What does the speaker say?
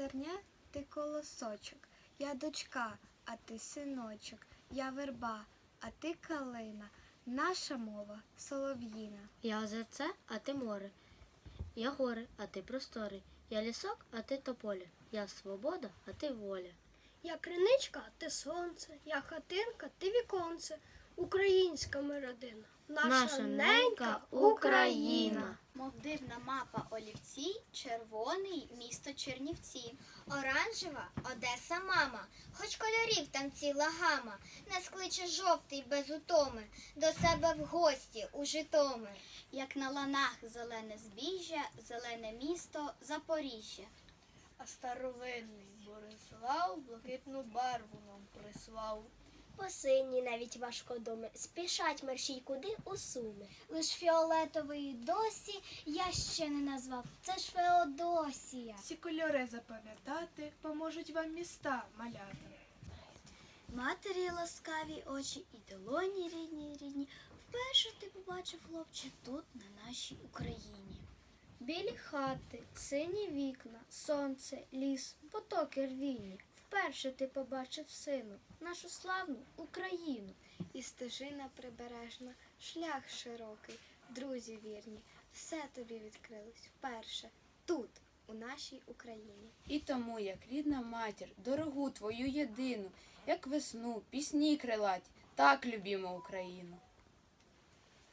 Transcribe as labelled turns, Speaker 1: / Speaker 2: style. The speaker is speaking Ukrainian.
Speaker 1: зерня, ти колосочок, я дочка, а ти синочок, я верба, а ти калина, наша мова солов'їна.
Speaker 2: Я озерце, а ти море. Я гори, а ти простори. Я лісок, а ти тополі. Я свобода, а ти воля.
Speaker 3: Я криничка, а ти сонце, я хатинка, ти віконце. Українська ми родина.
Speaker 2: Наша ненька Україна.
Speaker 4: Мов дивна мапа олівці, червоний місто Чернівці, оранжева Одеса мама, хоч кольорів там ціла гама, нас кличе жовтий без утоми, до себе в гості у Житомир. Як на ланах зелене збіжжя, зелене місто Запоріжжя.
Speaker 3: А старовинний Борислав блакитну барву нам прислав.
Speaker 5: По синій навіть важкодоми, спішать мерщій куди у суми.
Speaker 4: Лиш фіолетовий досі я ще не назвав. Це ж Феодосія.
Speaker 1: Ці кольори запам'ятати поможуть вам міста маляти.
Speaker 4: Матері ласкаві очі і долоні рідні рідні. Вперше ти побачив хлопче тут, на нашій Україні.
Speaker 3: Білі хати, сині вікна, сонце, ліс, потоки рвійні. Вперше ти побачив сину, нашу славну Україну.
Speaker 1: І стежина прибережна, шлях широкий, друзі вірні, все тобі відкрилось вперше тут, у нашій Україні.
Speaker 6: І тому, як рідна матір, дорогу твою єдину, як весну, пісні крилаті, так любімо Україну.